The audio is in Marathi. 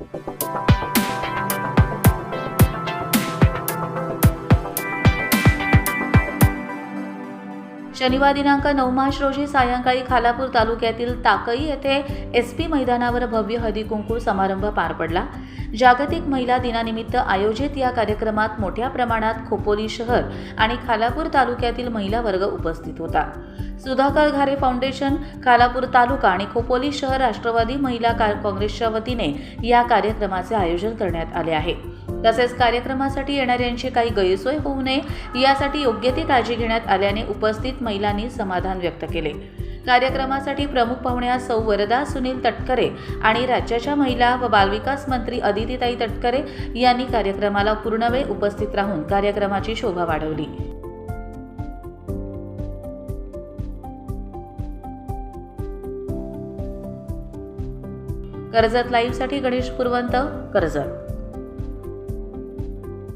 Thank you. शनिवार दिनांक नऊ मार्च रोजी सायंकाळी खालापूर तालुक्यातील ताकई येथे एस पी मैदानावर भव्य हळदीकुंकू समारंभ पार पडला. जागतिक महिला दिनानिमित्त आयोजित या कार्यक्रमात मोठ्या प्रमाणात खोपोली शहर आणि खालापूर तालुक्यातील महिला वर्ग उपस्थित होता. सुधाकर घारे फाउंडेशन खालापूर तालुका आणि खोपोली शहर राष्ट्रवादी महिला का- काँग्रेसच्या वतीने या कार्यक्रमाचे आयोजन करण्यात आले आहे. तसेच कार्यक्रमासाठी येणाऱ्यांची काही गैरसोय होऊ नये यासाठी योग्य ती काळजी घेण्यात आल्याने उपस्थित महिलांनी समाधान व्यक्त केले. कार्यक्रमासाठी प्रमुख पाहुण्या सौ. वरदा सुनील तटकरे आणि राज्याच्या महिला व बालविकास मंत्री अदितीताई तटकरे यांनी कार्यक्रमाला पूर्णवेळ उपस्थित राहून कार्यक्रमाची शोभा वाढवली. कर्जत लाईव्हसाठी गणेश पुरवंत कर्जत.